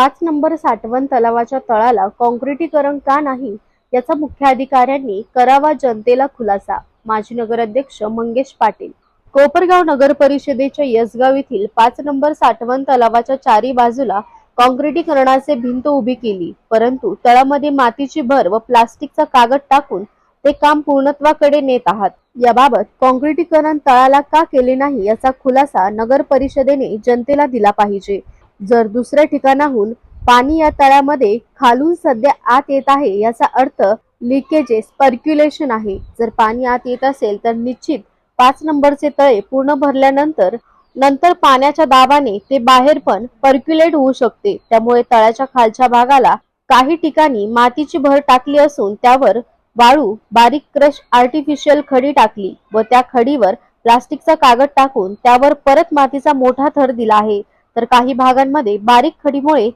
पाच नंबर साठवण तलावाच्या तळाला काँक्रिटीकरण का नाही याचा मुख्याधिकाऱ्यांनी करावा जनतेला खुलासा. माजी नगराध्यक्ष मंगेश पाटील. कोपरगाव नगर परिषदेच्या यसगाव येथील पाच नंबर साठवण तलावाच्या चारी बाजूला काँक्रिटीकरणाचे भिंत उभी केली. परंतु तळामध्ये मातीची भर व प्लास्टिकचा कागद टाकून ते काम पूर्णत्वाकडे नेत आहात. याबाबत काँक्रिटीकरण तळाला का केले नाही याचा खुलासा नगर परिषदेने जनतेला दिला पाहिजे. जर दुसऱ्या ठिकाणाहून पाणी या तळ्यामध्ये खालून सध्या आत येत आहे याचा अर्थ लिकेजेस पर्क्युलेशन आहे. जर पाणी आत येत असेल तर निश्चित पाच नंबरचे तळे पूर्ण भरल्यानंतर नंतर पाण्याच्या दाबाने ते बाहेर पण पर्क्युलेट होऊ शकते. त्यामुळे तळ्याच्या खालच्या भागाला काही ठिकाणी मातीची भर टाकली असून त्यावर वाळू बारीक क्रश आर्टिफिशियल खडी टाकली व त्या खडीवर प्लास्टिकचा कागद टाकून त्यावर परत मातीचा मोठा थर दिला आहे. तर काही भागांमध्ये बारीक खडीमुळे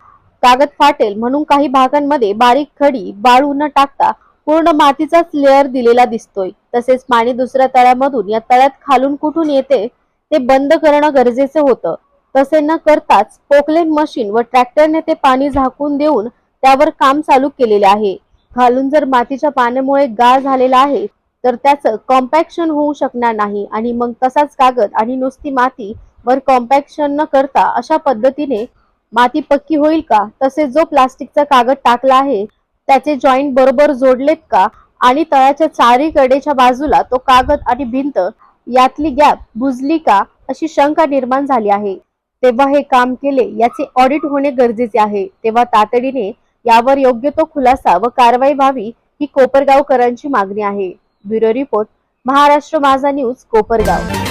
कागद फाटेल म्हणून काही भागांमध्ये बारीक खडी बाळू न टाकता पूर्ण मातीचाच लेअर दिलेला दिसतोय. तसेच पाणी दुसऱ्या तळ्यामधून या तळ्यात खालून कुठून येते ते बंद करणं गरजेचं होतं. तसे न करताच पोकलेन मशीन व ट्रॅक्टरने ते पाणी झाकून देऊन त्यावर काम चालू केलेले आहे. खालून जर मातीच्या पाण्यामुळे गाळ झालेला आहे तर त्याचं कॉम्पॅक्शन होऊ शकणार नाही आणि मग तसाच कागद आणि नुसती माती वर कॉम्पॅक्शन न करता अशा पद्धतीने माती पक्की होईल का? तसे जो प्लास्टिकचा कागद टाकला आहे त्याचे जॉईंट बरोबर जोडलेत का? आणि तळ्याच्या चारी कडेच्या बाजूला तो कागद आणि भिंत यातली गॅप बुजली का? अशी शंका निर्माण झाली आहे. तेव्हा हे काम केले याचे ऑडिट होणे गरजेचे आहे. तेव्हा तातडीने यावर योग्य तो खुलासा व कारवाई व्हावी ही कोपरगावकरांची मागणी आहे. ब्युरो रिपोर्ट महाराष्ट्र माझा न्यूज कोपरगाव.